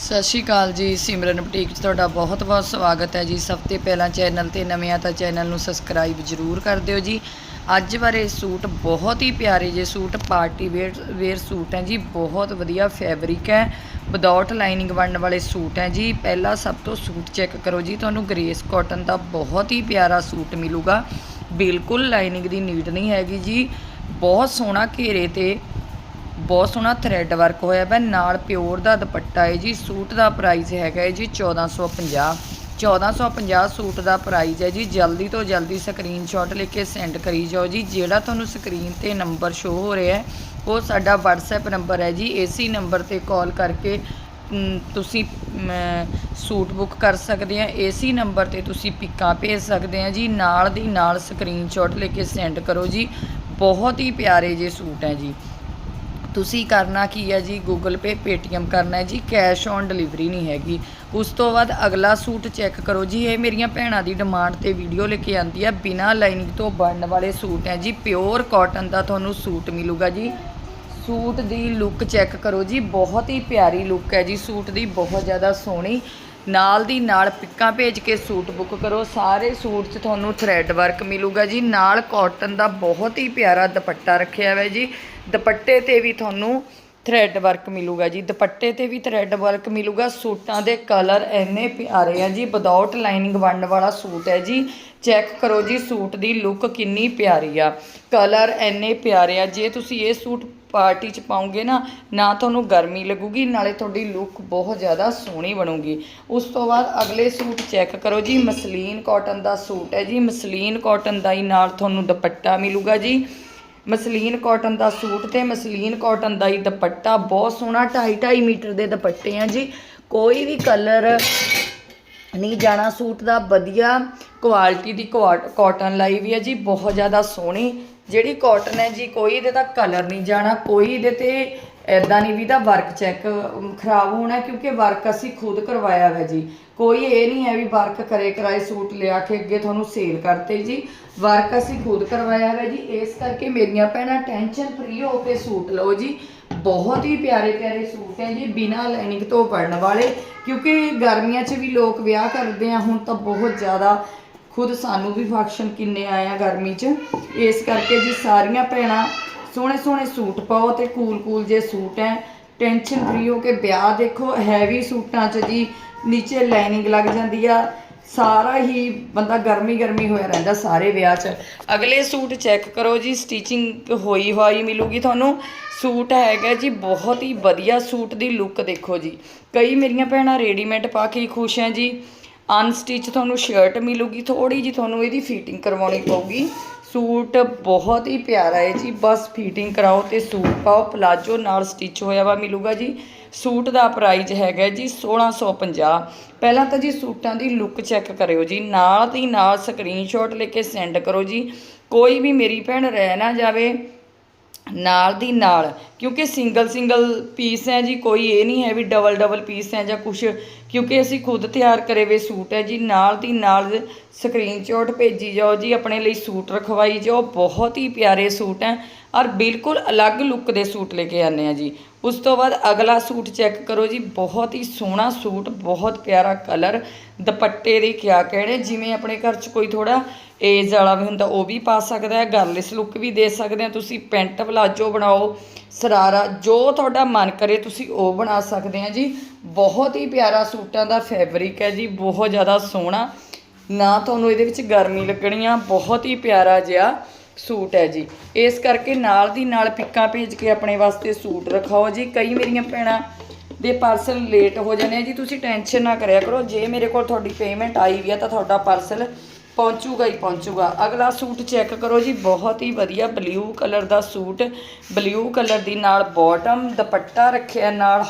ਸਤਿ ਸ਼੍ਰੀ ਅਕਾਲ ਜੀ, ਸਿਮਰਨ ਬੁਟੀਕ 'ਚ ਤੁਹਾਡਾ ਬਹੁਤ-ਬਹੁਤ ਸਵਾਗਤ ਹੈ ਜੀ। ਸਭ ਤੋਂ ਪਹਿਲਾਂ ਚੈਨਲ ਤੇ ਨਵੇਂ ਆ ਤਾਂ ਚੈਨਲ ਨੂੰ ਸਬਸਕ੍ਰਾਈਬ ਜ਼ਰੂਰ ਕਰ ਦਿਓ ਜੀ। ਅੱਜ ਬਾਰੇ ਸੂਟ ਬਹੁਤ ਹੀ ਪਿਆਰੇ ਜੇ suit, party wear wear suit ਹੈ ਜੀ। ਬਹੁਤ ਵਧੀਆ ਫੈਬਰਿਕ ਹੈ, ਵਿਦਆਊਟ ਲਾਈਨਿੰਗ ਬਣਨ ਵਾਲੇ ਸੂਟ ਹੈ ਜੀ। ਪਹਿਲਾ ਸਭ ਤੋਂ ਸੂਟ ਚੈੱਕ ਕਰੋ ਜੀ, ਤੁਹਾਨੂੰ ਗ੍ਰੇਸ ਕਾਟਨ ਦਾ ਬਹੁਤ ਹੀ ਪਿਆਰਾ ਸੂਟ ਮਿਲੂਗਾ। ਬਿਲਕੁਲ ਲਾਈਨਿੰਗ ਦੀ ਨੀਡ ਨਹੀਂ ਹੈਗੀ ਜੀ। ਬਹੁਤ ਸੋਹਣਾ ਘੇਰੇ ਤੇ ਬਹੁਤ ਸੋਹਣਾ ਥਰੈਡ ਵਰਕ ਹੋਇਆ ਹੈ ਨਾਲ ਪਿਓਰ ਦਾ ਦੁਪੱਟਾ ਹੈ ਜੀ, ਸੂਟ ਦਾ ਪ੍ਰਾਈਸ ਹੈਗਾ ਹੈ ਜੀ 1450 1450 ਸੂਟ ਦਾ ਪ੍ਰਾਈਸ ਹੈ ਜੀ, ਜਲਦੀ ਤੋਂ ਜਲਦੀ ਸਕਰੀਨਸ਼ਾਟ ਲੈ ਕੇ ਸੈਂਡ ਕਰੀ ਜਾਓ ਜੀ, ਜਿਹੜਾ ਤੁਹਾਨੂੰ ਸਕਰੀਨ ਤੇ ਨੰਬਰ ਸ਼ੋ ਹੋ ਰਿਹਾ ਹੈ, ਉਹ ਸਾਡਾ WhatsApp ਨੰਬਰ ਹੈ ਜੀ ਇਸੇ ਨੰਬਰ ਤੇ ਕਾਲ ਕਰਕੇ ਤੁਸੀਂ ਸੂਟ ਬੁੱਕ ਕਰ ਸਕਦੇ ਆ ਇਸੇ ਨੰਬਰ ਤੇ ਤੁਸੀਂ ਪਿੱਕਾਂ ਭੇਜ ਸਕਦੇ ਆ ਜੀ, ਨਾਲ ਦੀ ਨਾਲ ਸਕਰੀਨਸ਼ਾਟ ਲੈ ਕੇ ਸੈਂਡ ਕਰੋ ਜੀ, ਬਹੁਤ ਹੀ ਪਿਆਰੇ ਜੇ ਸੂਟ ਹੈ ਜੀ। ਤੁਸੀਂ ਕਰਨਾ ਕੀ ਹੈ ਜੀ? ਗੂਗਲ ਪੇ ਪੇਟੀਐਮ ਕਰਨਾ ਹੈ ਜੀ। ਕੈਸ਼ ਔਨ ਡਿਲੀਵਰੀ ਨਹੀਂ ਹੈਗੀ। ਉਸ ਤੋਂ ਬਾਅਦ ਅਗਲਾ ਸੂਟ ਚੈੱਕ ਕਰੋ ਜੀ। ਇਹ ਮੇਰੀਆਂ ਭੈਣਾਂ ਦੀ ਡਿਮਾਂਡ ਤੇ ਵੀਡੀਓ ਲੈ ਕੇ ਆਂਦੀ ਹੈ। ਬਿਨਾ ਲਾਈਨਿੰਗ ਤੋਂ ਬਣਨ ਵਾਲੇ ਸੂਟ ਹੈ ਜੀ। ਪਿਓਰ ਕਾਟਨ ਦਾ ਤੁਹਾਨੂੰ ਸੂਟ ਮਿਲੂਗਾ ਜੀ। ਸੂਟ ਦੀ ਲੁੱਕ ਚੈੱਕ ਕਰੋ ਜੀ। ਬਹੁਤ ਹੀ ਪਿਆਰੀ ਲੁੱਕ ਹੈ ਜੀ। ਸੂਟ ਦੀ ਬਹੁਤ ਜ਼ਿਆਦਾ ਸੋਹਣੀ ਨਾਲ ਦੀ ਨਾਲ ਪਿੱਕਾਂ ਭੇਜ ਕੇ ਸੂਟ ਬੁੱਕ ਕਰੋ। ਸਾਰੇ ਸੂਟ 'ਚ ਤੁਹਾਨੂੰ ਥਰੈਡ ਵਰਕ ਮਿਲੂਗਾ ਜੀ। ਨਾਲ ਕਾਟਨ ਦਾ ਬਹੁਤ ਹੀ ਪਿਆਰਾ ਦੁਪੱਟਾ ਰੱਖਿਆ ਹੋਇਆ ਜੀ। ਦੁਪੱਟੇ ਤੇ ਵੀ ਤੁਹਾਨੂੰ ਥਰੈਡ ਵਰਕ ਮਿਲੂਗਾ ਜੀ। ਦੁਪੱਟੇ ਤੇ ਵੀ ਥਰੈਡ ਵਰਕ ਮਿਲੂਗਾ। ਸੂਟਾਂ ਦੇ ਕਲਰ ਇੰਨੇ ਪਿਆਰੇ ਆ ਜੀ। ਵਿਦਆਊਟ ਲਾਈਨਿੰਗ ਵੰਡ ਵਾਲਾ ਸੂਟ ਹੈ ਜੀ। ਚੈੱਕ ਕਰੋ ਜੀ, ਸੂਟ ਦੀ ਲੁੱਕ ਕਿੰਨੀ ਪਿਆਰੀ ਆ। ਕਲਰ ਇੰਨੇ ਪਿਆਰੇ ਆ। ਜੇ ਤੁਸੀਂ ਇਹ ਸੂਟ ਪਾਰਟੀ 'ਚ ਪਾਉਂਗੇ ਨਾ ਨਾ ਤੁਹਾਨੂੰ ਗਰਮੀ ਲੱਗੂਗੀ, ਨਾਲੇ ਤੁਹਾਡੀ ਲੁੱਕ ਬਹੁਤ ਜ਼ਿਆਦਾ ਸੋਹਣੀ ਬਣੂਗੀ। ਉਸ ਤੋਂ ਬਾਅਦ ਅਗਲੇ ਸੂਟ ਚੈੱਕ ਕਰੋ ਜੀ, ਮਸਲੀਨ ਕਾਟਨ ਦਾ ਸੂਟ ਹੈ ਜੀ, ਮਸਲੀਨ ਕਾਟਨ ਦਾ ਹੀ ਨਾਲ ਤੁਹਾਨੂੰ ਦੁਪੱਟਾ ਮਿਲੂਗਾ ਜੀ। ਮਸਲੀਨ ਕਾਟਨ ਦਾ ਸੂਟ ਤੇ ਮਸਲੀਨ ਕਾਟਨ ਦਾ ਹੀ ਦੁਪੱਟਾ, ਬਹੁਤ ਸੋਹਣਾ 2.5 2.5 ਮੀਟਰ ਦੇ ਦੁਪੱਟੇ ਆ ਜੀ। ਕੋਈ ਵੀ ਕਲਰ ਨਹੀਂ ਜਾਣਾ ਸੂਟ ਦਾ, ਵਧੀਆ ਕੁਆਲਿਟੀ ਦੀ ਕਾਟਨ ਲਾਈ ਵੀ ਹੈ ਜੀ, ਬਹੁਤ ਜ਼ਿਆਦਾ ਸੋਹਣੀ ਜਿਹੜੀ ਕਾਟਨ ਹੈ ਜੀ, ਕੋਈ ਇਹਦੇ ਦਾ ਕਲਰ ਨਹੀਂ ਜਾਣਾ, ਕੋਈ ਇਹਦੇ ਤੇ ਐਦਾਂ ਨਹੀਂ ਵੀ ਦਾ ਵਰਕ ਚੈੱਕ ਖਰਾਬ ਹੋਣਾ, ਕਿਉਂਕਿ ਵਰਕ ਅਸੀਂ ਖੁਦ ਕਰਵਾਇਆ ਹੈ ਜੀ। ਕੋਈ ਇਹ ਨਹੀਂ ਹੈ ਵੀ ਵਰਕ ਕਰੇ ਕਰਾਏ, ਸੂਟ ਲਿਆ ਕੇ ਅੱਗੇ ਤੁਹਾਨੂੰ ਸੇਲ ਕਰਤੇ ਜੀ। ਵਰਕ ਅਸੀਂ ਖੁਦ ਕਰਵਾਇਆ ਹੈ ਜੀ। ਇਸ ਕਰਕੇ ਮੇਰੀਆਂ ਭੈਣਾਂ ਟੈਨਸ਼ਨ ਫ੍ਰੀ ਹੋ ਕੇ ਸੂਟ ਲਓ ਜੀ। ਬਹੁਤ ਹੀ ਪਿਆਰੇ ਪਿਆਰੇ ਸੂਟ ਹੈ ਜੀ, ਬਿਨਾਂ ਲਾਈਨਿੰਗ ਤੋਂ ਪੜਨ ਵਾਲੇ। ਕਿਉਂਕਿ ਗਰਮੀਆਂ 'ਚ ਵੀ ਲੋਕ ਵਿਆਹ ਕਰਦੇ ਆ, ਹੁਣ ਤਾਂ ਬਹੁਤ ਜ਼ਿਆਦਾ ਖੁਦ ਸਾਨੂੰ ਵੀ ਫੰਕਸ਼ਨ ਕਿੰਨੇ ਆਏ ਆ ਗਰਮੀ 'ਚ। ਇਸ ਕਰਕੇ ਜੀ ਸਾਰੀਆਂ ਭੈਣਾਂ ਸੋਹਣੇ ਸੋਹਣੇ ਸੂਟ ਪਾਓ ਤੇ ਕੂਲ ਕੂਲ ਜੇ ਸੂਟ ਹੈ ਟੈਨਸ਼ਨ ਫਰੀ ਹੋ ਕੇ ਵਿਆਹ ਦੇਖੋ ਹੈਵੀ ਸੂਟਾਂ 'ਚ ਜੀ ਨੀਚੇ ਲਾਈਨਿੰਗ ਲੱਗ ਜਾਂਦੀ ਆ। ਸਾਰਾ ਹੀ ਬੰਦਾ ਗਰਮੀ ਗਰਮੀ ਹੋਇਆ ਰਹਿੰਦਾ ਸਾਰੇ ਵਿਆਹ 'ਚ। ਅਗਲੇ ਸੂਟ ਚੈੱਕ ਕਰੋ ਜੀ ਸਟਿਚਿੰਗ ਹੋਈ ਹੋਈ ਮਿਲੂਗੀ ਤੁਹਾਨੂੰ। ਸੂਟ ਹੈਗਾ ਜੀ, ਬਹੁਤ ਹੀ ਵਧੀਆ ਸੂਟ ਦੀ ਲੁੱਕ ਦੇਖੋ ਜੀ। ਕਈ ਮੇਰੀਆਂ ਭੈਣਾਂ ਰੈਡੀਮੇਡ ਪਾ ਕੇ ਹੀ ਖੁਸ਼ ਹੈ ਜੀ। ਅਨਸਟਿਚ ਤੁਹਾਨੂੰ ਸ਼ਰਟ ਮਿਲੂਗੀ ਥੋੜੀ ਜੀ ਤੁਹਾਨੂੰ ਇਹਦੀ ਫਿਟਿੰਗ ਕਰਵਾਉਣੀ ਪਊਗੀ। ਸੂਟ ਬਹੁਤ ਹੀ ਪਿਆਰਾ ਹੈ ਜੀ, ਬਸ ਫਿਟਿੰਗ ਕਰਾਓ ਤੇ ਸੂਟ ਪਾਓ ਪਲਾਜੋ ਨਾਲ ਸਟਿਚ ਹੋਇਆ ਵਾ ਮਿਲੂਗਾ ਜੀ। ਸੂਟ ਦਾ ਪ੍ਰਾਈਸ ਹੈਗਾ ਜੀ 1650 ਪਹਿਲਾਂ ਤਾਂ ਜੀ ਸੂਟਾਂ ਦੀ ਲੁੱਕ ਚੈੱਕ ਕਰਿਓ ਜੀ, ਨਾਲ ਦੀ ਨਾਲ ਸਕਰੀਨਸ਼ਾਟ ਲੈ ਕੇ ਸੈਂਡ ਕਰੋ ਜੀ। ਕੋਈ ਵੀ ਮੇਰੀ ਭੈਣ ਰਹਿ ਨਾ ਜਾਵੇ, ਨਾਲ ਦੀ ਨਾਲ, ਕਿਉਂਕਿ ਸਿੰਗਲ ਸਿੰਗਲ ਪੀਸ ਹੈ ਜੀ, ਕੋਈ ਇਹ ਨਹੀਂ ਹੈ ਵੀ ਡਬਲ ਡਬਲ ਪੀਸ ਹੈ ਜਾਂ ਕੁਛ ਕਿਉਂਕਿ ਅਸੀਂ ਖੁਦ ਤਿਆਰ ਕਰੇ ਵੇ ਸੂਟ ਹੈ ਜੀ, ਨਾਲ ਦੀ ਨਾਲ ਸਕਰੀਨਸ਼ਾਟ ਭੇਜੀ ਜਾਓ ਜੀ, ਆਪਣੇ ਲਈ ਸੂਟ ਰਖਵਾਈ ਜਾਓ, ਬਹੁਤ ਹੀ ਪਿਆਰੇ ਸੂਟ ਹੈ ਔਰ ਬਿਲਕੁਲ ਅਲੱਗ ਲੁੱਕ ਦੇ ਸੂਟ ਲੈ ਕੇ ਆਨੇ ਆ ਜੀ। ਉਸ ਤੋਂ ਬਾਅਦ ਅਗਲਾ ਸੂਟ ਚੈੱਕ ਕਰੋ ਜੀ, ਬਹੁਤ ਹੀ ਸੋਹਣਾ ਸੂਟ, ਬਹੁਤ ਪਿਆਰਾ ਕਲਰ ਦੁਪੱਟੇ ਦੇ ਕਿਆ ਕਹਿਣੇ ਜਿਵੇਂ ਆਪਣੇ ਘਰ 'ਚ ਕੋਈ ਥੋੜਾ ਏਜ ਵਾਲਾ ਵੀ ਹੁੰਦਾ ਉਹ ਵੀ ਪਾ ਸਕਦਾ ਹੈ ਗਰਲਿਸ ਲੁੱਕ ਵੀ ਦੇ ਸਕਦੇ ਆ ਤੁਸੀਂ, ਪੈਂਟ ਪਲਾਜੋ ਬਣਾਓ ਸਰਾਰਾ, ਜੋ ਤੁਹਾਡਾ ਮਨ ਕਰੇ ਤੁਸੀਂ ਉਹ ਬਣਾ ਸਕਦੇ ਆ ਜੀ। ਬਹੁਤ ਹੀ ਪਿਆਰਾ ਸੂਟਾਂ ਦਾ ਫੈਬਰਿਕ ਹੈ ਜੀ, ਬਹੁਤ ਜ਼ਿਆਦਾ ਸੋਹਣਾ। ਨਾ ਤੁਹਾਨੂੰ ਇਹਦੇ ਵਿੱਚ ਗਰਮੀ ਲੱਗਣੀ ਆ, ਬਹੁਤ ਹੀ ਪਿਆਰਾ ਜਿਹਾ ਸੂਟ ਹੈ ਜੀ। ਇਸ ਕਰਕੇ ਨਾਲ ਦੀ ਨਾਲ ਪਿੱਕਾਂ ਭੇਜ ਕੇ ਆਪਣੇ ਵਾਸਤੇ ਸੂਟ ਰਖਾਓ ਜੀ। ਕਈ ਮੇਰੀਆਂ ਭੈਣਾਂ ਦੇ ਪਾਰਸਲ ਲੇਟ ਹੋ ਜਾਂਦੇ ਆ ਜੀ, ਤੁਸੀਂ ਟੈਨਸ਼ਨ ਨਾ ਕਰਿਆ ਕਰੋ। ਜੇ ਮੇਰੇ ਕੋਲ ਤੁਹਾਡੀ ਪੇਮੈਂਟ ਆਈ ਵੀ ਆ ਤਾਂ ਤੁਹਾਡਾ ਪਾਰਸਲ ਪਹੁੰਚੂਗਾ ਹੀ ਪਹੁੰਚੂਗਾ। ਅਗਲਾ ਸੂਟ ਚੈੱਕ ਕਰੋ ਜੀ, ਬਹੁਤ ਹੀ ਵਧੀਆ ਬਲੂ ਕਲਰ ਦਾ ਸੂਟ। ਬਲੂ ਕਲਰ ਦੀ ਨਾਲ ਬਾਟਮ ਦੁਪੱਟਾ ਰੱਖਿਆ, ਨਾਲ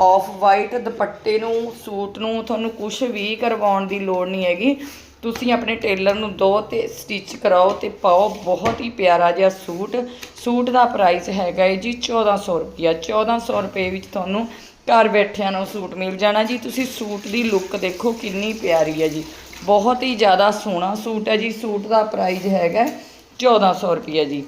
ਆਫ ਵਾਈਟ ਦੁਪੱਟੇ ਨੂੰ, ਸੂਟ ਨੂੰ, ਤੁਹਾਨੂੰ ਕੁਝ ਵੀ ਕਰਵਾਉਣ ਦੀ ਲੋੜ ਨਹੀਂ ਹੈਗੀ। ਤੁਸੀਂ ਆਪਣੇ ਟੇਲਰ ਨੂੰ ਦੋ ਤੇ ਸਟਿਚ ਕਰਾਓ ਤੇ ਪਾਓ, ਬਹੁਤ ਹੀ ਪਿਆਰਾ ਜਿਹਾ ਸੂਟ। ਸੂਟ ਦਾ ਪ੍ਰਾਈਸ ਹੈਗਾ ਹੈ ਜੀ 1400 ਰੁਪਿਆ 1400 ਰੁਪਏ ਵਿੱਚ ਤੁਹਾਨੂੰ ਘਰ ਬੈਠਿਆਂ ਨੂੰ ਸੂਟ ਮਿਲ ਜਾਣਾ ਜੀ। ਤੁਸੀਂ ਸੂਟ ਦੀ ਲੁੱਕ ਦੇਖੋ ਕਿੰਨੀ ਪਿਆਰੀ ਹੈ ਜੀ। ਬਹੁਤ ਹੀ ਜ਼ਿਆਦਾ ਸੋਹਣਾ ਸੂਟ ਹੈ ਜੀ। ਸੂਟ ਦਾ ਪ੍ਰਾਈਸ ਹੈਗਾ 1400 ਰੁਪਿਆ ਜੀ।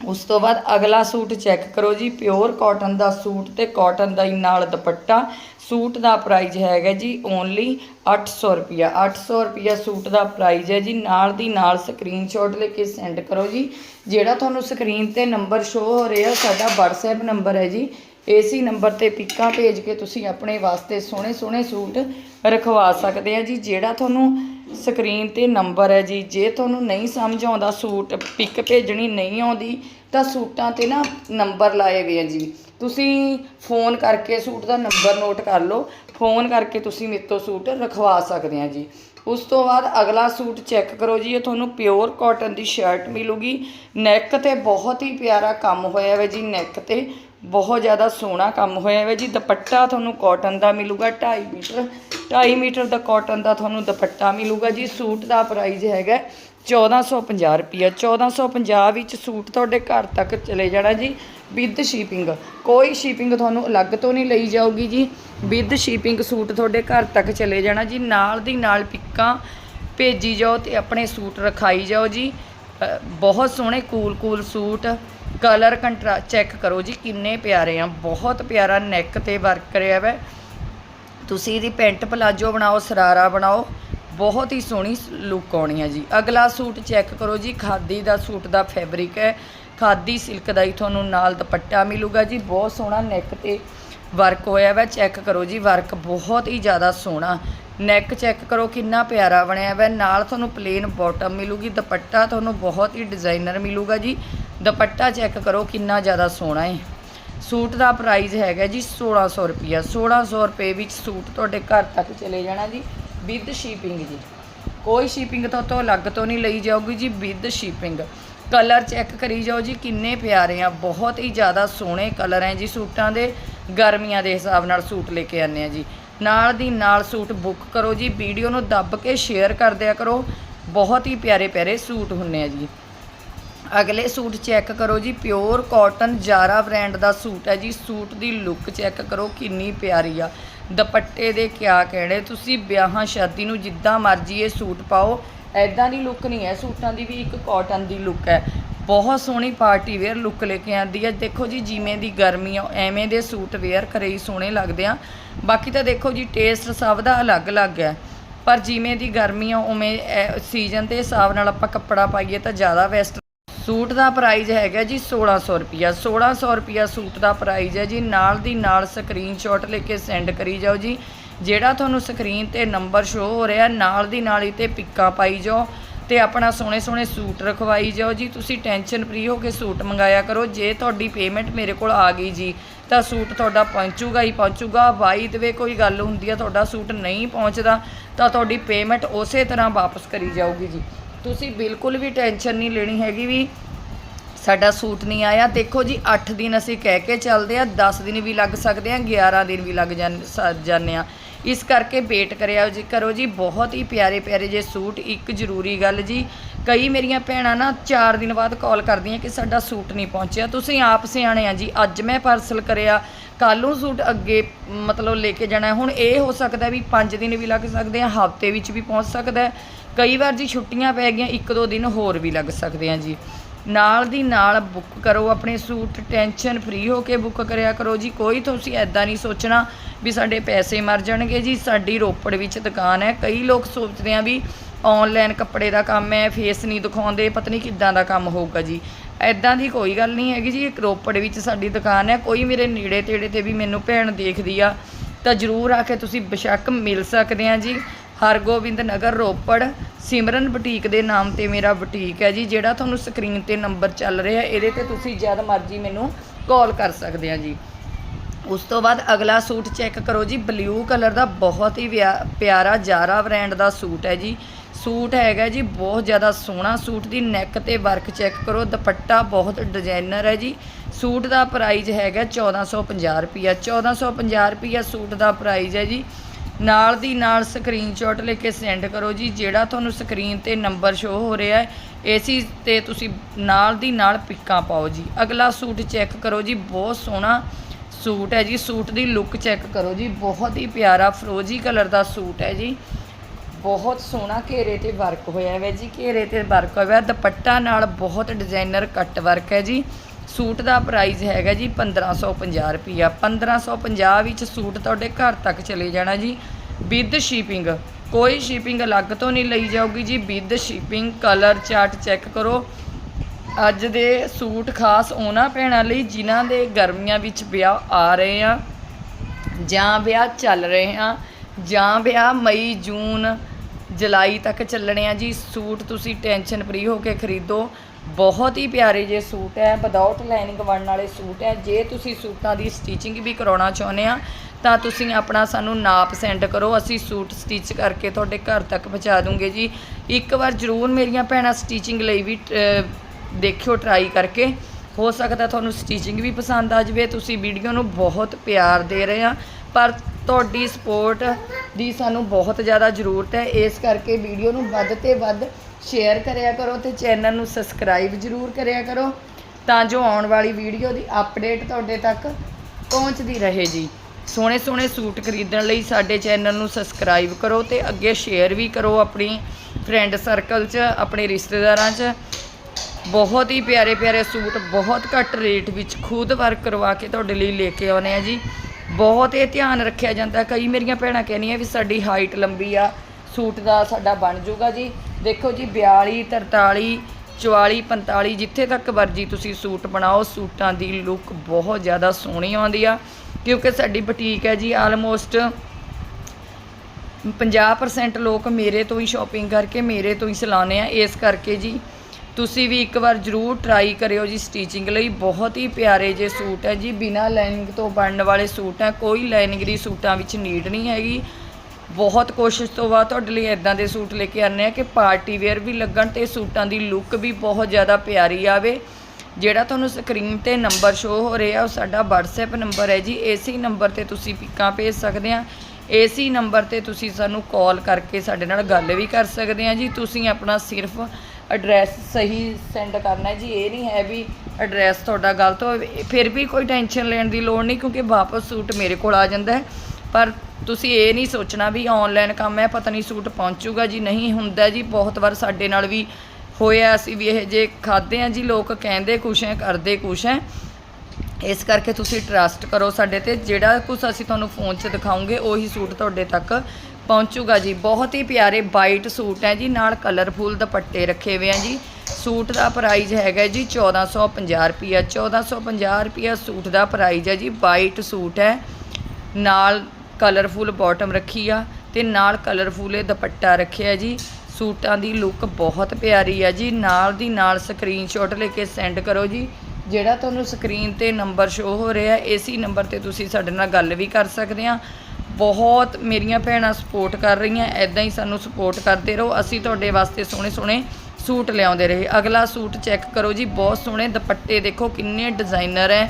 ਉਸ ਤੋਂ ਬਾਅਦ ਅਗਲਾ ਸੂਟ ਚੈੱਕ ਕਰੋ ਜੀ। ਪਿਓਰ ਕਾਟਨ ਦਾ ਸੂਟ ਤੇ ਕਾਟਨ ਦਾ ਹੀ ਨਾਲ ਦੁਪੱਟਾ। ਸੂਟ ਦਾ ਪ੍ਰਾਈਸ ਹੈਗਾ ਜੀ ਓਨਲੀ 800 ਰੁਪਿਆ 800 ਰੁਪਿਆ ਸੂਟ ਦਾ ਪ੍ਰਾਈਸ ਹੈ ਜੀ। ਨਾਲ ਦੀ ਨਾਲ ਸਕਰੀਨਸ਼ਾਟ ਲੈ ਕੇ ਸੈਂਡ ਕਰੋ ਜੀ। ਜਿਹੜਾ ਤੁਹਾਨੂੰ ਸਕਰੀਨ ਤੇ ਨੰਬਰ ਸ਼ੋ ਹੋ ਰਿਹਾ, ਸਾਡਾ WhatsApp ਨੰਬਰ ਹੈ ਜੀ। ਇਸੇ ਨੰਬਰ ਤੇ ਪਿੱਕਾਂ ਭੇਜ ਕੇ ਤੁਸੀਂ ਆਪਣੇ ਵਾਸਤੇ ਸੋਹਣੇ ਸੋਹਣੇ ਸੂਟ ਰਖਵਾ ਸਕਦੇ ਆ ਜੀ। ਜਿਹੜਾ ਤੁਹਾਨੂੰ ਸਕਰੀਨ ਤੇ ਨੰਬਰ ਹੈ ਜੀ, ਜੇ ਤੁਹਾਨੂੰ ਨਹੀਂ ਸਮਝ ਆਉਂਦਾ ਸੂਟ ਪਿਕ ਭੇਜਣੀ ਨਹੀਂ ਆਉਂਦੀ, ਤਾਂ ਸੂਟਾਂ ਤੇ ਨਾ ਨੰਬਰ ਲਾਏ ਹੋਏ ਆ ਜੀ। ਤੁਸੀਂ ਫੋਨ ਕਰਕੇ ਸੂਟ ਦਾ ਨੰਬਰ ਨੋਟ ਕਰ ਲਓ, ਫੋਨ ਕਰਕੇ ਤੁਸੀਂ ਮੇਰੇ ਤੋਂ ਸੂਟ ਰਖਵਾ ਸਕਦੇ ਆ ਜੀ। ਉਸ ਤੋਂ ਬਾਅਦ ਅਗਲਾ ਸੂਟ ਚੈੱਕ ਕਰੋ ਜੀ, ਇਹ ਤੁਹਾਨੂੰ ਪਿਓਰ ਕਾਟਨ ਦੀ ਸ਼ਰਟ ਮਿਲੂਗੀ। ਨੈਕ ਤੇ ਬਹੁਤ ਹੀ ਪਿਆਰਾ ਕੰਮ ਹੋਇਆ ਹੋਇਆ ਜੀ, ਨੈਕ ਤੇ ਬਹੁਤ ਜ਼ਿਆਦਾ ਸੋਹਣਾ ਕੰਮ ਹੋਇਆ ਹੋਇਆ ਜੀ, ਦੁਪੱਟਾ ਤੁਹਾਨੂੰ ਕਾਟਨ ਦਾ ਮਿਲੂਗਾ 2.5 ਮੀਟਰ। 2.5 ਮੀਟਰ ਦਾ ਕਾਟਨ ਦਾ ਤੁਹਾਨੂੰ ਦੁਪੱਟਾ ਮਿਲੂਗਾ ਜੀ। ਸੂਟ ਦਾ ਪ੍ਰਾਈਸ ਹੈਗਾ 1450 ਰੁਪਿਆ 1450 ਵਿੱਚ ਸੂਟ ਤੁਹਾਡੇ ਘਰ ਤੱਕ ਚਲੇ ਜਾਣਾ ਜੀ। ਵਿਦ ਸ਼ਿਪਿੰਗ ਕੋਈ ਸ਼ਿਪਿੰਗ ਤੁਹਾਨੂੰ ਅਲੱਗ ਤੋਂ ਨਹੀਂ ਲਈ ਜਾਊਗੀ ਜੀ। ਵਿਦ ਸ਼ਿਪਿੰਗ ਸੂਟ ਤੁਹਾਡੇ ਘਰ ਤੱਕ ਚਲੇ ਜਾਣਾ ਜੀ। ਨਾਲ ਦੀ ਨਾਲ ਪਿੱਕਾਂ ਭੇਜੀ ਜਾਓ ਤੇ ਆਪਣੇ ਸੂਟ ਰਖਾਈ ਜਾਓ ਜੀ। ਬਹੁਤ ਸੋਹਣੇ ਕੂਲ ਕੂਲ ਸੂਟ। ਕਲਰ ਕੰਟਰਾ, ਚੈੱਕ ਕਰੋ ਜੀ, ਕਿੰਨੇ ਪਿਆਰੇ ਆ। ਬਹੁਤ ਪਿਆਰਾ ਨੈਕ ਤੇ ਵਰਕ ਕਰਿਆ ਹੋਇਆ ਤੁਸੀਂ ਇਹਦੀ ਪੈਂਟ ਪਲਾਜੋ ਬਣਾਓ, ਸਰਾਰਾ ਬਣਾਓ। ਬਹੁਤ ਹੀ ਸੋਹਣੀ ਲੁੱਕ ਆਉਣੀ ਹੈ ਜੀ। ਅਗਲਾ ਸੂਟ ਚੈੱਕ ਕਰੋ ਜੀ, ਖਾਦੀ ਦਾ ਸੂਟ ਦਾ ਫੈਬਰਿਕ ਹੈ। ਖਾਦੀ ਸਿਲਕ ਦਾ ਹੀ ਤੁਹਾਨੂੰ ਨਾਲ ਦੁਪੱਟਾ ਮਿਲੂਗਾ ਜੀ। ਬਹੁਤ ਸੋਹਣਾ ਨੈਕ ਤੇ ਵਰਕ ਹੋਇਆ ਵਾ। ਚੈੱਕ ਕਰੋ ਜੀ ਵਰਕ ਬਹੁਤ ਹੀ ਜ਼ਿਆਦਾ ਸੋਹਣਾ। ਨੈਕ ਚੈੱਕ ਕਰੋ, ਕਿੰਨਾ ਪਿਆਰਾ ਬਣਿਆ ਵਾ। ਨਾਲ ਤੁਹਾਨੂੰ ਪਲੇਨ ਬਾਟਮ ਮਿਲੂਗੀ। ਦੁਪੱਟਾ ਤੁਹਾਨੂੰ ਬਹੁਤ ਹੀ ਡਿਜ਼ਾਈਨਰ ਮਿਲੂਗਾ ਜੀ। ਦੁਪੱਟਾ ਚੈੱਕ ਕਰੋ ਕਿੰਨਾ ਜ਼ਿਆਦਾ ਸੋਹਣਾ ਹੈ ਸੂਟ ਦਾ ਪ੍ਰਾਈਸ ਹੈਗਾ ਜੀ 1600 ਰੁਪਿਆ 1600 ਰੁਪਏ ਵਿੱਚ ਸੂਟ ਤੁਹਾਡੇ ਘਰ ਤੱਕ ਚਲੇ ਜਾਣਾ ਜੀ ਵਿਦ ਸ਼ਿਪਿੰਗ ਜੀ। ਕੋਈ ਸ਼ਿਪਿੰਗ ਤੋਂ ਤੋਂ ਅਲੱਗ ਤੋਂ ਨਹੀਂ ਲਈ ਜਾਊਗੀ ਜੀ ਵਿਦ ਸ਼ਿਪਿੰਗ ਕਲਰ ਚੈੱਕ ਕਰੀ ਜਾਓ ਜੀ ਕਿੰਨੇ ਪਿਆਰੇ ਆ, ਬਹੁਤ ਹੀ ਜ਼ਿਆਦਾ ਸੋਹਣੇ ਕਲਰ ਹੈ ਜੀ ਸੂਟਾਂ ਦੇ। ਗਰਮੀਆਂ ਦੇ ਹਿਸਾਬ ਨਾਲ ਸੂਟ ਲੈ ਕੇ ਆਨੇ ਆ ਜੀ। ਨਾਲ ਦੀ ਨਾਲ ਸੂਟ ਬੁੱਕ ਕਰੋ ਜੀ, ਵੀਡੀਓ ਨੂੰ ਦੱਬ ਕੇ ਸ਼ੇਅਰ ਕਰ ਦਿਆ ਕਰੋ। ਬਹੁਤ ਹੀ ਪਿਆਰੇ ਪਿਆਰੇ ਸੂਟ ਹੁੰਨੇ ਆ ਜੀ। ਅਗਲੇ ਸੂਟ ਚੈੱਕ ਕਰੋ ਜੀ ਪਿਓਰ ਕਾਟਨ ਜਾਰਾ ਬ੍ਰਾਂਡ ਦਾ ਸੂਟ ਹੈ ਜੀ। ਸੂਟ ਦੀ ਲੁੱਕ ਚੈੱਕ ਕਰੋ, ਕਿੰਨੀ ਪਿਆਰੀ ਆ। ਦੁਪੱਟੇ ਦੇ ਕਿਆ ਕਹਿਣੇ, ਤੁਸੀਂ ਵਿਆਹਾਂ, ਸ਼ਾਦੀ ਨੂੰ ਜਿੱਦਾਂ ਮਰਜ਼ੀ ਇਹ ਸੂਟ ਪਾਓ। ਐਦਾਂ ਦੀ ਲੁੱਕ ਨਹੀਂ ਹੈ, ਸੂਟਾਂ ਦੀ ਵੀ ਇੱਕ ਕਾਟਨ ਦੀ ਲੁੱਕ ਹੈ। ਬਹੁਤ ਸੋਹਣੀ ਪਾਰਟੀ ਵੇਅਰ ਲੁੱਕ ਲੈ ਕੇ ਆਂਦੀ ਹੈ। ਦੇਖੋ ਜੀ, ਜਿਵੇਂ ਦੀ ਗਰਮੀ ਆ, ਐਵੇਂ ਦੇ ਸੂਟ ਵੇਅਰ ਕਰੇ ਹੀ ਸੋਹਣੇ ਲੱਗਦੇ ਆ। ਬਾਕੀ ਤਾਂ ਦੇਖੋ ਜੀ ਟੇਸਟ ਸਭ ਦਾ ਅਲੱਗ-ਅਲੱਗ ਹੈ। ਪਰ ਜਿਵੇਂ ਦੀ ਗਰਮੀ ਆ, ਉਵੇਂ ਸੀਜ਼ਨ ਦੇ ਹਿਸਾਬ ਨਾਲ ਆਪਾਂ ਕੱਪੜਾ ਪਾਈਏ ਤਾਂ ਜ਼ਿਆਦਾ ਬੈਸਟ ਸੂਟ ਦਾ ਪ੍ਰਾਈਜ਼ ਹੈਗਾ ਜੀ 1600 ਰੁਪਿਆ 1600 ਰੁਪਿਆ ਸੂਟ ਦਾ ਪ੍ਰਾਈਜ਼ ਹੈ ਜੀ। ਨਾਲ ਦੀ ਨਾਲ ਸਕਰੀਨਸ਼ਾਟ ਲੈ ਕੇ ਸੈਂਡ ਕਰੀ ਜਾਓ ਜੀ। ਜਿਹੜਾ ਤੁਹਾਨੂੰ ਸਕਰੀਨ ਤੇ ਨੰਬਰ ਸ਼ੋ ਹੋ ਰਿਹਾ, ਨਾਲ ਦੀ ਨਾਲ ਹੀ ਤੇ ਪਿੱਕਾ ਪਾਈ ਜਾਓ ਤੇ ਆਪਣਾ ਸੋਹਣੇ ਸੋਹਣੇ ਸੂਟ ਰਖਵਾਈ ਜਾਓ ਜੀ। ਤੁਸੀਂ ਟੈਨਸ਼ਨ ਫ੍ਰੀ ਹੋ ਕੇ ਸੂਟ ਮੰਗਾਇਆ ਕਰੋ। ਜੇ ਤੁਹਾਡੀ ਪੇਮੈਂਟ ਮੇਰੇ ਕੋਲ ਆ ਗਈ ਜੀ, ਤਾਂ ਸੂਟ ਤੁਹਾਡਾ ਪਹੁੰਚੂਗਾ ਹੀ ਪਹੁੰਚੂਗਾ। ਬਾਈ ਦਵੇ ਕੋਈ ਗੱਲ ਹੁੰਦੀ ਆ, ਤੁਹਾਡਾ ਸੂਟ ਨਹੀਂ ਪਹੁੰਚਦਾ, ਤਾਂ ਤੁਹਾਡੀ ਪੇਮੈਂਟ ਉਸੇ ਤਰ੍ਹਾਂ ਵਾਪਸ ਕਰੀ ਜਾਊਗੀ ਜੀ। ਤੁਸੀਂ ਬਿਲਕੁਲ ਵੀ ਟੈਨਸ਼ਨ ਨਹੀਂ ਲੈਣੀ ਹੈਗੀ ਵੀ ਸਾਡਾ ਸੂਟ ਨਹੀਂ ਆਇਆ। ਦੇਖੋ ਜੀ 8 ਦਿਨ ਅਸੀਂ ਕਹਿ ਕੇ ਚੱਲਦੇ ਆ 10 ਦਿਨ ਵੀ ਲੱਗ ਸਕਦੇ ਆ 11 ਦਿਨ ਵੀ ਲੱਗ ਜਾਣ ਜਾਂਦੇ ਆ ਇਸ ਕਰਕੇ ਵੇਟ ਕਰਿਆ ਜੀ, ਕਰੋ ਜੀ, ਬਹੁਤ ਹੀ ਪਿਆਰੇ ਪਿਆਰੇ ਜੇ ਸੂਟ, ਇੱਕ ਜ਼ਰੂਰੀ ਗੱਲ ਜੀ, ਕਈ ਮੇਰੀਆਂ ਭੈਣਾਂ ਨਾ 4 ਦਿਨ ਬਾਅਦ ਕਾਲ ਕਰਦੀਆਂ ਕਿ ਸਾਡਾ ਸੂਟ ਨਹੀਂ ਪਹੁੰਚਿਆ। ਤੁਸੀਂ ਆਪ ਸਿਆਣੇ ਆ ਜੀ, ਅੱਜ ਮੈਂ ਪਾਰਸਲ ਕਰਿਆ, ਕੱਲ੍ਹ ਨੂੰ ਸੂਟ ਅੱਗੇ ਮਤਲਬ ਲੈ ਕੇ ਜਾਣਾ ਹੁਣ ਇਹ ਹੋ ਸਕਦਾ ਵੀ 5 ਦਿਨ ਵੀ ਲੱਗ ਸਕਦੇ ਆ, ਹਫ਼ਤੇ ਵਿੱਚ ਵੀ ਪਹੁੰਚ ਸਕਦਾ ਕਈ ਵਾਰ ਜੀ ਛੁੱਟੀਆਂ ਪੈ ਗਈਆਂ, ਇੱਕ ਦੋ ਦਿਨ ਹੋਰ ਵੀ ਲੱਗ ਸਕਦੇ ਆ ਜੀ। ਨਾਲ ਦੀ ਨਾਲ ਬੁੱਕ ਕਰੋ ਆਪਣੇ ਸੂਟ, ਟੈਨਸ਼ਨ ਫ੍ਰੀ ਹੋ ਕੇ ਬੁੱਕ ਕਰਿਆ ਕਰੋ ਜੀ। ਕੋਈ ਤੁਸੀਂ ਐਦਾਂ ਨਹੀਂ ਸੋਚਣਾ ਵੀ ਸਾਡੇ ਪੈਸੇ ਮਰ ਜਾਣਗੇ ਜੀ। ਸਾਡੀ ਰੋਪੜ ਵਿੱਚ ਦੁਕਾਨ ਹੈ। ਕਈ ਲੋਕ ਸੋਚਦੇ ਆ ਵੀ ਆਨਲਾਈਨ ਕੱਪੜੇ ਦਾ ਕੰਮ ਹੈ, ਫੇਸ ਨਹੀਂ ਦਿਖਾਉਂਦੇ, ਪਤਾ ਨਹੀਂ ਕਿੱਦਾਂ ਦਾ ਕੰਮ ਹੋਊਗਾ ਜੀ। ਐਦਾਂ ਦੀ ਕੋਈ ਗੱਲ ਨਹੀਂ ਹੈਗੀ ਜੀ। ਇੱਕ ਰੋਪੜ ਵਿੱਚ ਸਾਡੀ ਦੁਕਾਨ ਹੈ। ਕੋਈ ਮੇਰੇ ਨੇੜੇ ਤੇੜੇ ਤੇ ਵੀ ਮੈਨੂੰ ਭੈਣ ਦੇਖਦੀ ਆ ਤਾਂ ਜਰੂਰ ਆ ਕੇ ਤੁਸੀਂ ਬੇਸ਼ੱਕ ਮਿਲ ਸਕਦੇ ਆ ਜੀ। ਹਰਗੋਬਿੰਦ ਨਗਰ ਰੋਪੜ, ਸਿਮਰਨ ਬੁਟੀਕ ਦੇ ਨਾਮ ਤੇ ਮੇਰਾ ਬੁਟੀਕ ਹੈ ਜੀ, ਜਿਹੜਾ ਤੁਹਾਨੂੰ ਸਕਰੀਨ ਤੇ ਨੰਬਰ ਚੱਲ ਰਿਹਾ ਇਹਦੇ ਤੇ ਤੁਸੀਂ ਜਦ ਮਰਜ਼ੀ ਮੈਨੂੰ ਕਾਲ ਕਰ ਸਕਦੇ ਆ ਜੀ। ਉਸ ਤੋਂ ਬਾਅਦ ਅਗਲਾ ਸੂਟ ਚੈੱਕ ਕਰੋ ਜੀ ਬਲੂ ਕਲਰ ਦਾ ਬਹੁਤ ਹੀ ਵਿਆ- ਪਿਆਰਾ ਜਾਰਾ ਬ੍ਰਾਂਡ ਦਾ ਸੂਟ ਹੈ ਜੀ। ਸੂਟ ਹੈਗਾ ਜੀ, ਬਹੁਤ ਜ਼ਿਆਦਾ ਸੋਹਣਾ ਸੂਟ ਦੀ ਨੈਕ ਤੇ ਵਰਕ ਚੈੱਕ ਕਰੋ, ਦੁਪੱਟਾ ਬਹੁਤ ਡਿਜ਼ਾਈਨਰ ਹੈ ਜੀ। ਸੂਟ ਦਾ ਪ੍ਰਾਈਸ ਹੈਗਾ 1450 ਰੁਪਿਆ 1450 ਰੁਪਿਆ ਸੂਟ ਦਾ ਪ੍ਰਾਈਸ ਹੈ ਜੀ। ਨਾਲ ਦੀ ਨਾਲ ਸਕਰੀਨਸ਼ਾਟ ਲੈ ਕੇ ਸੈਂਡ ਕਰੋ ਜੀ, ਜਿਹੜਾ ਤੁਹਾਨੂੰ ਸਕਰੀਨ ਤੇ ਨੰਬਰ ਸ਼ੋ ਹੋ ਰਿਹਾ ਹੈ, ਏਸੀ ਤੇ ਤੁਸੀਂ ਨਾਲ ਦੀ ਨਾਲ ਪਿੱਕਾਂ ਪਾਓ ਜੀ। ਅਗਲਾ ਸੂਟ ਚੈੱਕ ਕਰੋ ਜੀ, ਬਹੁਤ ਸੋਹਣਾ ਸੂਟ ਹੈ ਜੀ, ਸੂਟ ਦੀ ਲੁੱਕ ਚੈੱਕ ਕਰੋ ਜੀ, ਬਹੁਤ ਹੀ ਪਿਆਰਾ ਫਰੋਜੀ ਕਲਰ ਦਾ ਸੂਟ ਹੈ ਜੀ। ਬਹੁਤ ਸੋਹਣਾ ਘੇਰੇ ਤੇ ਵਰਕ ਹੋਇਆ ਹੈ ਜੀ, ਘੇਰੇ ਤੇ ਵਰਕ ਹੋਇਆ ਦੁਪੱਟਾ ਨਾਲ ਬਹੁਤ ਡਿਜ਼ਾਈਨਰ ਕੱਟ ਵਰਕ ਹੈ ਜੀ। ਸੂਟ ਦਾ ਪ੍ਰਾਈਸ ਹੈਗਾ ਜੀ 1550 ਰੁਪਿਆ 1550 ਵਿੱਚ ਸੂਟ ਤੁਹਾਡੇ ਘਰ ਤੱਕ ਚਲੇ ਜਾਣਾ ਜੀ। With shipping. ਕੋਈ ਸ਼ਿਪਿੰਗ ਅਲੱਗ ਤੋਂ ਨਹੀਂ ਲਈ ਜਾਊਗੀ ਜੀ। With shipping, colour chart check ਕਰੋ। ਅੱਜ ਦੇ ਸੂਟ ਖਾਸ ਉਹਨਾਂ ਭੈਣਾਂ ਲਈ ਜਿਨ੍ਹਾਂ ਦੇ ਗਰਮੀਆਂ ਵਿੱਚ ਵਿਆਹ ਆ ਰਹੇ ਆ, ਜਾਂ ਵਿਆਹ ਚੱਲ ਰਹੇ ਆ, ਜਾਂ ਵਿਆਹ ਮਈ, ਜੂਨ, ਜੁਲਾਈ ਤੱਕ ਚੱਲਣੇ ਆ ਜੀ। ਸੂਟ ਤੁਸੀਂ ਟੈਨਸ਼ਨ ਫਰੀ ਹੋ ਕੇ ਖਰੀਦੋ। ਬਹੁਤ ਹੀ ਪਿਆਰੇ ਜੇ ਸੂਟ ਹੈ ਵਿਦਆਊਟ ਲਾਈਨਿੰਗ ਵੜਨ ਵਾਲੇ ਸੂਟ ਹੈ। ਜੇ ਤੁਸੀਂ ਸੂਟਾਂ ਦੀ ਸਟਿਚਿੰਗ ਵੀ ਕਰਾਉਣਾ ਚਾਹੁੰਦੇ ਆ ਤਾਂ ਤੁਸੀਂ ਆਪਣਾ ਸਾਨੂੰ ਨਾਪ ਸੈਂਡ ਕਰੋ। ਅਸੀਂ ਸੂਟ ਸਟਿਚ ਕਰਕੇ ਤੁਹਾਡੇ ਘਰ ਤੱਕ ਪਹੁੰਚਾ ਦੂੰਗੇ ਜੀ। ਇੱਕ ਵਾਰ ਜ਼ਰੂਰ ਮੇਰੀਆਂ ਭੈਣਾਂ ਸਟਿਚਿੰਗ ਲਈ ਵੀ ਅਹ, ਦੇਖਿਓ ਟਰਾਈ ਕਰਕੇ। ਹੋ ਸਕਦਾ ਤੁਹਾਨੂੰ ਸਟਿਚਿੰਗ ਵੀ ਪਸੰਦ ਆ ਜਾਵੇ। ਤੁਸੀਂ ਵੀਡੀਓ ਨੂੰ ਬਹੁਤ ਪਿਆਰ ਦੇ ਰਹੇ ਆ। ਪਰ ਤੁਹਾਡੀ ਸਪੋਰਟ ਦੀ ਸਾਨੂੰ ਬਹੁਤ ਜ਼ਿਆਦਾ ਜ਼ਰੂਰਤ ਹੈ। ਇਸ ਕਰਕੇ ਵੀਡੀਓ ਨੂੰ ਵੱਧ ਤੇ ਵੱਧ ਸ਼ੇਅਰ ਕਰਿਆ ਕਰੋ ਤੇ ਚੈਨਲ ਨੂੰ ਸਬਸਕ੍ਰਾਈਬ ਜ਼ਰੂਰ ਕਰਿਆ ਕਰੋ ਤਾਂ ਜੋ ਆਉਣ ਵਾਲੀ ਵੀਡੀਓ ਦੀ ਅਪਡੇਟ ਤੁਹਾਡੇ ਤੱਕ ਪਹੁੰਚਦੀ ਰਹੇ ਜੀ। ਸੋਹਣੇ ਸੋਹਣੇ ਸੂਟ ਖਰੀਦਣ ਲਈ ਸਾਡੇ ਚੈਨਲ ਨੂੰ ਸਬਸਕ੍ਰਾਈਬ ਕਰੋ ਤੇ ਅੱਗੇ ਸ਼ੇਅਰ ਵੀ ਕਰੋ ਆਪਣੀ ਫਰੈਂਡ ਸਰਕਲ 'ਚ, ਆਪਣੇ ਰਿਸ਼ਤੇਦਾਰਾਂ 'ਚ। ਬਹੁਤ ਹੀ ਪਿਆਰੇ ਪਿਆਰੇ ਸੂਟ, ਬਹੁਤ ਘੱਟ ਰੇਟ ਵਿੱਚ ਖੁਦ ਵਰਕ ਕਰਵਾ ਕੇ ਤੁਹਾਡੇ ਲਈ ਲੈ ਕੇ ਆਉਨੇ ਆ ਜੀ। ਬਹੁਤ ਇਹ ਧਿਆਨ ਰੱਖਿਆ ਜਾਂਦਾ। ਕਈ ਮੇਰੀਆਂ ਭੈਣਾਂ ਕਹਿੰਦੀਆਂ ਵੀ ਸਾਡੀ ਹਾਈਟ ਲੰਬੀ ਆ, ਸੂਟ ਦਾ ਸਾਡਾ ਬਣ ਜਾਊਗਾ ਜੀ। ਦੇਖੋ ਜੀ 42 43 44 45 ਜਿੱਥੇ ਤੱਕ ਵਰਜੀ ਤੁਸੀਂ ਸੂਟ ਬਣਾਓ, ਸੂਟਾਂ ਦੀ ਲੁੱਕ ਬਹੁਤ ਜ਼ਿਆਦਾ ਸੋਹਣੀ ਆਉਂਦੀ ਆ, ਕਿਉਂਕਿ ਸਾਡੀ ਬੁਟੀਕ ਹੈ ਜੀ ਆਲਮੋਸਟ 50% ਲੋਕ ਮੇਰੇ ਤੋਂ ਹੀ ਸ਼ਾਪਿੰਗ ਕਰਕੇ, ਮੇਰੇ ਤੋਂ ਹੀ ਸਲਾਉਂਦੇ ਆ, ਇਸ ਕਰਕੇ ਜੀ, ਤੁਸੀਂ ਵੀ ਇੱਕ ਵਾਰ ਜ਼ਰੂਰ ਟਰਾਈ ਕਰਿਓ ਜੀ ਸਟੀਚਿੰਗ ਲਈ, ਬਹੁਤ ਹੀ ਪਿਆਰੇ ਜੇ ਸੂਟ ਹੈ ਜੀ, ਬਿਨਾਂ ਲਾਈਨਿੰਗ ਤੋਂ ਬਣਨ ਵਾਲੇ ਸੂਟ ਹੈ, ਕੋਈ ਲਾਈਨਿੰਗ ਦੀ ਸੂਟਾਂ ਵਿੱਚ ਨੀਡ ਨਹੀਂ ਹੈਗੀ। ਬਹੁਤ ਕੋਸ਼ਿਸ਼ ਤੋਂ ਬਾਅਦ ਤੁਹਾਡੇ ਲਈ ਇਦਾਂ ਦੇ ਸੂਟ ਲੈ ਕੇ ਆਨੇ ਆ ਕਿ ਪਾਰਟੀ ਵੇਅਰ ਵੀ ਲੱਗਣ ਤੇ ਸੂਟਾਂ ਦੀ ਲੁੱਕ ਵੀ ਬਹੁਤ ਜ਼ਿਆਦਾ ਪਿਆਰੀ ਆਵੇ। ਜਿਹੜਾ ਤੁਹਾਨੂੰ ਸਕਰੀਨ ਤੇ ਨੰਬਰ ਸ਼ੋ ਹੋ ਰਿਹਾ, ਉਹ ਸਾਡਾ WhatsApp ਨੰਬਰ ਹੈ ਜੀ। ਇਸੇ ਨੰਬਰ ਤੇ ਤੁਸੀਂ ਪਿਕਾਂ ਭੇਜ ਸਕਦੇ ਆ ਇਸੇ ਨੰਬਰ ਤੇ ਤੁਸੀਂ ਸਾਨੂੰ ਕਾਲ ਕਰਕੇ ਸਾਡੇ ਨਾਲ ਗੱਲ ਵੀ ਕਰ ਸਕਦੇ ਆ ਜੀ। ਤੁਸੀਂ ਆਪਣਾ ਸਿਰਫ ਐਡਰੈਸ ਸਹੀ ਸੈਂਡ ਕਰਨਾ ਹੈ ਜੀ। ਇਹ ਨਹੀਂ ਹੈ ਵੀ ਐਡਰੈਸ ਤੁਹਾਡਾ ਗਲਤ ਹੋਵੇ। ਫਿਰ ਵੀ ਕੋਈ ਟੈਨਸ਼ਨ ਲੈਣ ਦੀ ਲੋੜ ਨਹੀਂ, ਕਿਉਂਕਿ ਵਾਪਸ ਸੂਟ ਮੇਰੇ ਕੋਲ ਆ ਜਾਂਦਾ ਹੈ। ਪਰ ਤੁਸੀਂ ਇਹ ਨਹੀਂ ਸੋਚਣਾ ਵੀ ਆਨਲਾਈਨ ਕੰਮ ਹੈ, ਪਤਾ ਨਹੀਂ ਸੂਟ ਪਹੁੰਚੂਗਾ ਜੀ, ਨਹੀਂ ਹੁੰਦਾ ਜੀ। ਬਹੁਤ ਵਾਰ ਸਾਡੇ ਨਾਲ ਵੀ ਹੋਇਆ, ਅਸੀਂ ਵੀ ਇਹ ਜੇ ਖਾਦੇ ਆ ਜੀ, ਲੋਕ ਕਹਿੰਦੇ ਕੁਛ ਹੈ, ਕਰਦੇ ਕੁਛ ਹੈ। ਇਸ ਕਰਕੇ ਤੁਸੀਂ ਟਰਸਟ ਕਰੋ ਸਾਡੇ ਤੇ। ਜਿਹੜਾ ਕੁਝ ਅਸੀਂ ਤੁਹਾਨੂੰ ਫੋਨ 'ਚ ਦਿਖਾਉਂਗੇ, ਉਹੀ ਸੂਟ ਤੁਹਾਡੇ ਤੱਕ ਪਹੁੰਚੂਗਾ ਜੀ। ਬਹੁਤ ਹੀ ਪਿਆਰੇ ਵਾਈਟ ਸੂਟ ਹੈ ਜੀ, ਨਾਲ ਕਲਰਫੁੱਲ ਦੁਪੱਟੇ ਰੱਖੇ ਹੋਏ ਆ ਜੀ। ਸੂਟ ਦਾ ਪ੍ਰਾਈਸ ਹੈਗਾ ਜੀ 1450 ਰੁਪਿਆ 1450 ਰੁਪਿਆ ਸੂਟ ਦਾ ਪ੍ਰਾਈਸ ਹੈ ਜੀ ਵਾਈਟ ਸੂਟ ਹੈ। ਨਾਲ ਕਲਰਫੁਲ ਬਾਟਮ ਰੱਖੀ ਆ ਤੇ ਨਾਲ ਕਲਰਫੁਲ ਇਹ ਦੁਪੱਟਾ ਰੱਖਿਆ ਜੀ। ਸੂਟਾਂ ਦੀ ਲੁੱਕ ਬਹੁਤ ਪਿਆਰੀ ਆ ਜੀ। ਨਾਲ ਦੀ ਨਾਲ ਸਕਰੀਨਸ਼ਾਟ ਲੈ ਕੇ ਸੈਂਡ ਕਰੋ ਜੀ। ਜਿਹੜਾ ਤੁਹਾਨੂੰ ਸਕਰੀਨ ਤੇ ਨੰਬਰ ਸ਼ੋ ਹੋ ਰਿਹਾ ਇਸੇ ਨੰਬਰ ਤੇ ਤੁਸੀਂ ਸਾਡੇ ਨਾਲ ਗੱਲ ਵੀ ਕਰ ਸਕਦੇ ਆ। ਬਹੁਤ ਮੇਰੀਆਂ ਭੈਣਾਂ ਸਪੋਰਟ ਕਰ ਰਹੀਆਂ ਐਦਾਂ ਹੀ ਸਾਨੂੰ ਸਪੋਰਟ ਕਰਦੇ ਰਹੋ। ਅਸੀਂ ਤੁਹਾਡੇ ਵਾਸਤੇ ਸੋਹਣੇ ਸੋਹਣੇ ਸੂਟ ਲਿਆਉਂਦੇ ਰਹੇ। ਅਗਲਾ ਸੂਟ ਚੈੱਕ ਕਰੋ ਜੀ। ਬਹੁਤ ਸੋਹਣੇ ਦੁਪੱਟੇ ਦੇਖੋ, ਕਿੰਨੇ ਡਿਜ਼ਾਈਨਰ ਹੈ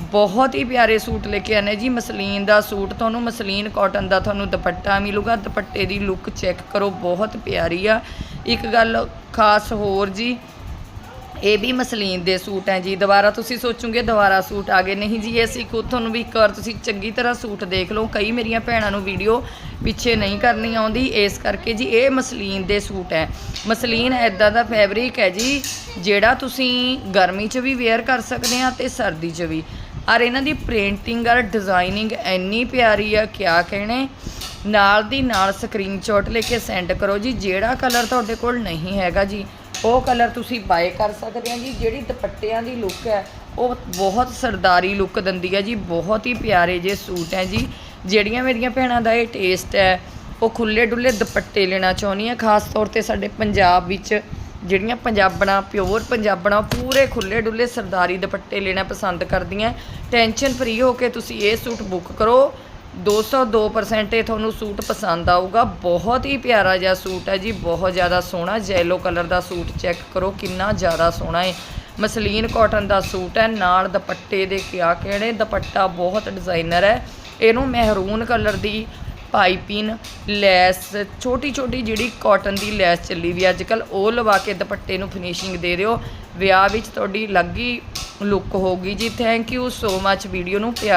ਬਹੁਤ ਹੀ ਪਿਆਰੇ ਸੂਟ ਲੈ ਕੇ ਆਨੇ ਜੀ। ਮਸਲੀਨ ਦਾ ਸੂਟ, ਤੁਹਾਨੂੰ ਮਸਲੀਨ ਕਾਟਨ ਦਾ ਤੁਹਾਨੂੰ ਦੁਪੱਟਾ ਮਿਲੂਗਾ। ਦੁਪੱਟੇ ਦੀ ਲੁੱਕ ਚੈੱਕ ਕਰੋ, ਬਹੁਤ ਪਿਆਰੀ ਆ। ਇੱਕ ਗੱਲ ਖਾਸ ਹੋਰ ਜੀ, ਇਹ ਵੀ ਮਸਲੀਨ ਦੇ ਸੂਟ ਹੈ ਜੀ। ਦੁਬਾਰਾ ਤੁਸੀਂ ਸੋਚੋਗੇ, ਦੁਬਾਰਾ ਸੂਟ ਆ ਗਏ। ਨਹੀਂ ਜੀ, ਇਹ ਅਸੀਂ ਖੁਦ ਤੁਹਾਨੂੰ ਵੀ ਇੱਕ ਵਾਰ ਤੁਸੀਂ ਚੰਗੀ ਤਰ੍ਹਾਂ ਸੂਟ ਦੇਖ ਲਓ। ਕਈ ਮੇਰੀਆਂ ਭੈਣਾਂ ਨੂੰ ਵੀਡੀਓ ਪਿੱਛੇ ਨਹੀਂ ਕਰਨੀ ਆਉਂਦੀ। ਇਸ ਕਰਕੇ ਜੀ, ਇਹ ਮਸਲੀਨ ਦੇ ਸੂਟ ਹੈ। ਮਸਲੀਨ ਐਦਾਂ ਦਾ ਫੈਬਰਿਕ ਹੈ ਜੀ, ਜਿਹੜਾ ਤੁਸੀਂ ਗਰਮੀ 'ਚ ਵੀ ਵੇਅਰ ਕਰ ਸਕਦੇ ਆ ਤੇ ਸਰਦੀ 'ਚ ਵੀ। ਔਰ ਇਹਨਾਂ ਦੀ ਪ੍ਰਿੰਟਿੰਗ ਔਰ ਡਿਜ਼ਾਈਨਿੰਗ ਇੰਨੀ ਪਿਆਰੀ ਆ, ਕਿਆ ਕਹਿਣੇ? ਨਾਲ ਦੀ ਨਾਲ ਸਕਰੀਨਸ਼ਾਟ ਲੈ ਕੇ ਸੈਂਡ ਕਰੋ ਜੀ, ਜਿਹੜਾ ਕਲਰ ਤੁਹਾਡੇ ਕੋਲ ਨਹੀਂ ਹੈਗਾ ਜੀ, ਉਹ ਕਲਰ ਤੁਸੀਂ ਬਾਏ ਕਰ ਸਕਦੇ ਆ ਜੀ, ਜਿਹੜੀ ਦੁਪੱਟਿਆਂ ਦੀ ਲੁੱਕ ਹੈ, ਉਹ ਬਹੁਤ ਸਰਦਾਰੀ ਲੁੱਕ ਦਿੰਦੀ ਹੈ ਜੀ, ਬਹੁਤ ਹੀ ਪਿਆਰੇ ਜੇ ਸੂਟ ਹੈ ਜੀ, ਜਿਹੜੀਆਂ ਮੇਰੀਆਂ ਭੈਣਾਂ ਦਾ ਇਹ ਟੇਸਟ ਹੈ, ਉਹ ਖੁੱਲੇ ਡੁੱਲੇ ਦੁਪੱਟੇ ਲੈਣਾ ਚਾਹੁੰਦੀਆਂ ਖਾਸ ਤੌਰ ਤੇ ਸਾਡੇ ਪੰਜਾਬ ਵਿੱਚ ਜਿਹੜੀਆਂ ਪੰਜਾਬਣਾ, ਪਿਓਰ ਪੰਜਾਬਣਾ, ਪੂਰੇ ਖੁੱਲੇ ਡੁੱਲੇ ਸਰਦਾਰੀ ਦੁਪੱਟੇ ਲੈਣਾ ਪਸੰਦ ਕਰਦੀਆਂ। ਟੈਨਸ਼ਨ ਫਰੀ ਹੋ ਕੇ ਤੁਸੀਂ ਇਹ ਸੂਟ ਬੁੱਕ ਕਰੋ। 202% ਇਹ ਤੁਹਾਨੂੰ ਸੂਟ ਪਸੰਦ ਆਊਗਾ। ਬਹੁਤ ਹੀ ਪਿਆਰਾ ਜਿਹਾ ਸੂਟ ਹੈ ਜੀ, ਬਹੁਤ ਜ਼ਿਆਦਾ ਸੋਹਣਾ। ਜੈਲੋ ਕਲਰ ਦਾ ਸੂਟ ਚੈੱਕ ਕਰੋ, ਕਿੰਨਾ ਜ਼ਿਆਦਾ ਸੋਹਣਾ ਹੈ। ਮਸਲੀਨ ਕਾਟਨ ਦਾ ਸੂਟ ਹੈ, ਨਾਲ ਦੁਪੱਟੇ ਦੇ ਕਿਆ ਕਿਹੜੇ ਦੁਪੱਟਾ, ਬਹੁਤ ਡਿਜ਼ਾਈਨਰ ਹੈ। ਇਹਨੂੰ ਮਹਿਰੂਨ ਕਲਰ ਦੀ ਪਾਈਪਿੰਗ ਲੈਸ ਛੋਟੀ ਛੋਟੀ ਜਿਹੜੀ ਕਾਟਨ ਦੀ ਲੈਸ ਚੱਲੀ ਵੀ ਅੱਜ ਕੱਲ ਉਹ ਲਵਾ ਕੇ ਦੁਪੱਟੇ ਨੂੰ ਫਿਨਿਸ਼ਿੰਗ ਦੇ ਦਿਓ। ਵਿਆਹ ਵਿੱਚ ਤੁਹਾਡੀ ਅਲੱਗ ਹੀ ਲੁੱਕ ਹੋਊਗੀ ਜੀ। Thank you so much video ਨੂੰ। ਪਿਆਰ